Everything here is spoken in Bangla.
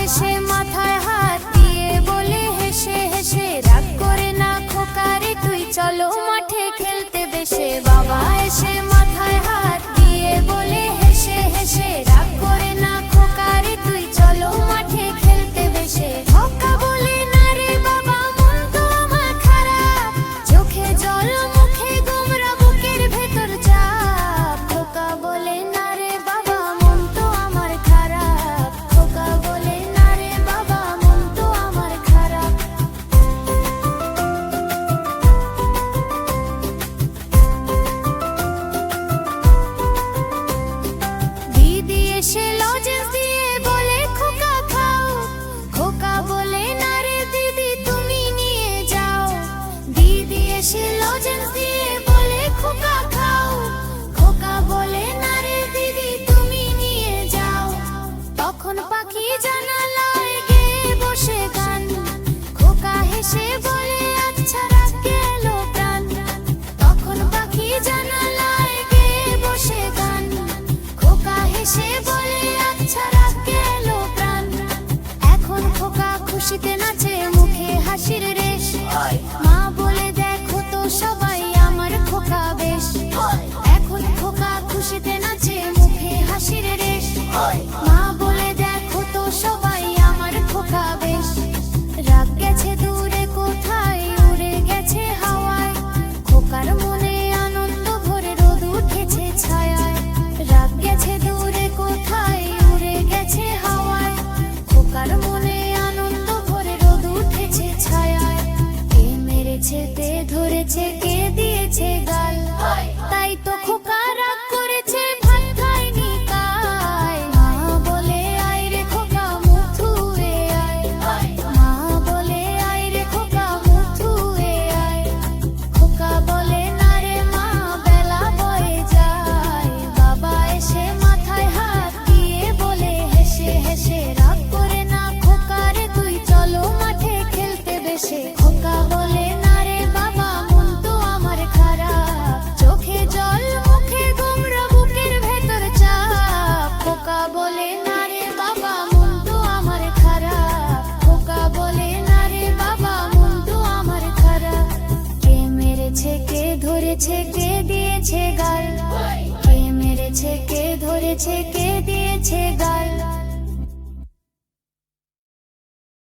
এসে মাথায় হাত দিয়ে বলে হেসে হেসে, রাগ করে না খোকারে তুই চলো মাঠে খেলতে। বেশে বাবা এসে রেখেছে কে দিয়েছে কে দিয়েছে গাল? কে মেরেছে কে ধরেছে কে দিয়েছে গাল?